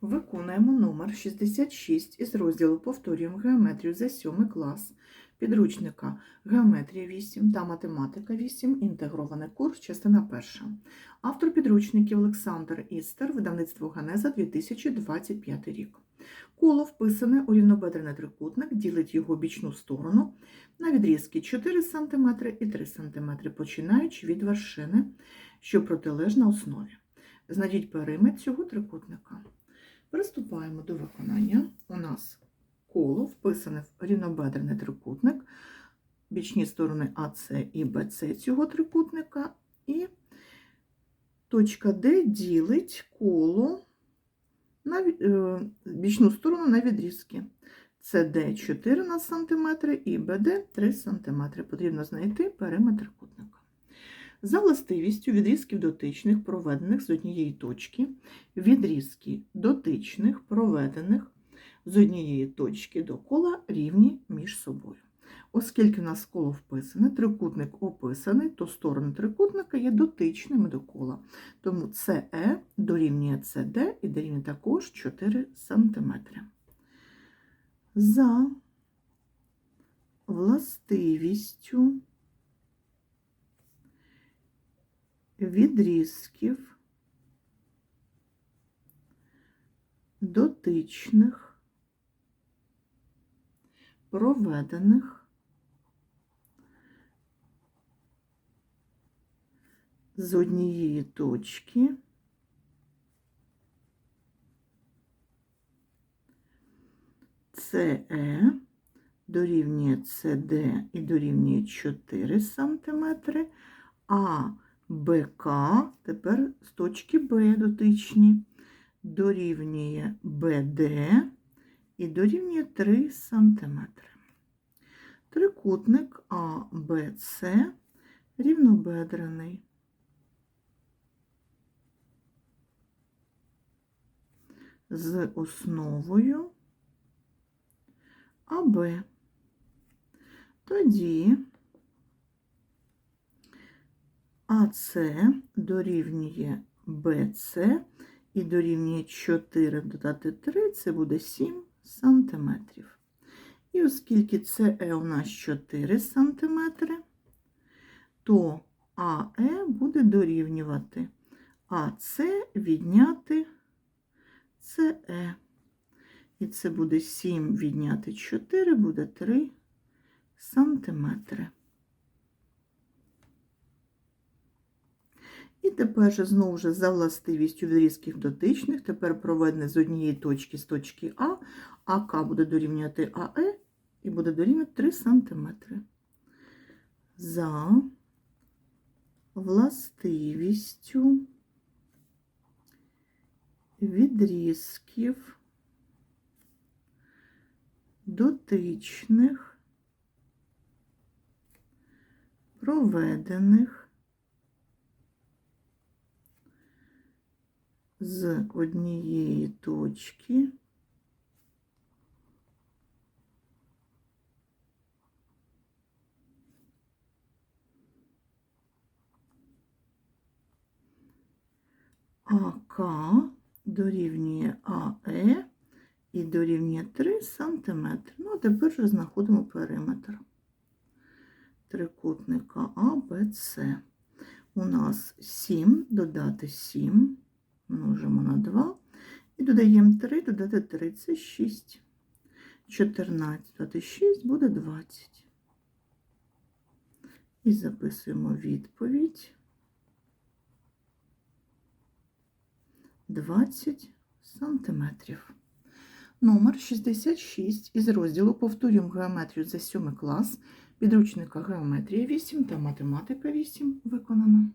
Виконуємо номер 66 із розділу Повторюємо геометрію за 7 клас підручника Геометрія 8 та Математика 8. Інтегрований курс, частина перша. Автор підручників Олександр Істер, видавництво Ганеза 2025 рік. Коло вписане у рівнобедрений трикутник, ділить його бічну сторону на відрізки 4 см і 3 см, починаючи від вершини, що протилежна основі. Знайдіть периметр цього трикутника. Приступаємо до виконання. У нас коло вписане в рівнобедрений трикутник, бічні сторони АС і БЦ цього трикутника, і точка Д ділить коло на е, бічну сторону на відрізки. СД 4 см і БД 3 см. Потрібно знайти периметр трикутника. За властивістю відрізків дотичних, проведених з однієї точки, відрізки дотичних, проведених з однієї точки до кола рівні між собою. Оскільки в нас коло вписане, трикутник описаний, то сторони трикутника є дотичними до кола. Тому CE дорівнює CD і дорівнює також 4 см. За властивістю відрізків дотичних, проведених з однієї точки CE дорівнює CD і дорівнює 4 см, а БК тепер з точки Б дотичні дорівнює БД і дорівнює 3 см. Трикутник АБЦ рівнобедрений. З основою АБ. Тоді АС дорівнює БЦ і дорівнює 4 додати 3, це буде 7 сантиметрів. І оскільки СЕ у нас 4 сантиметри, то АЕ буде дорівнювати АС відняти СЕ. І це буде 7 відняти 4, буде 3 сантиметри. І тепер же знову ж за властивістю відрізків дотичних, тепер проведене з однієї точки з точки А, АК буде дорівнювати АЕ і буде дорівнювати 3 см. За властивістю відрізків дотичних, проведених з однієї точки АК дорівнює АЕ і дорівнює 3 см. Ну, а тепер вже знаходимо периметр трикутника АБЦ. У нас 7 додати 7 множимо на 2 і додаємо 3, додати 3 це 6. 14 додати 6 буде 20. І записуємо відповідь 20 сантиметрів. Номер 66 із розділу Повторюємо геометрію за 7 клас підручника Геометрія 8 та Математика 8 виконано.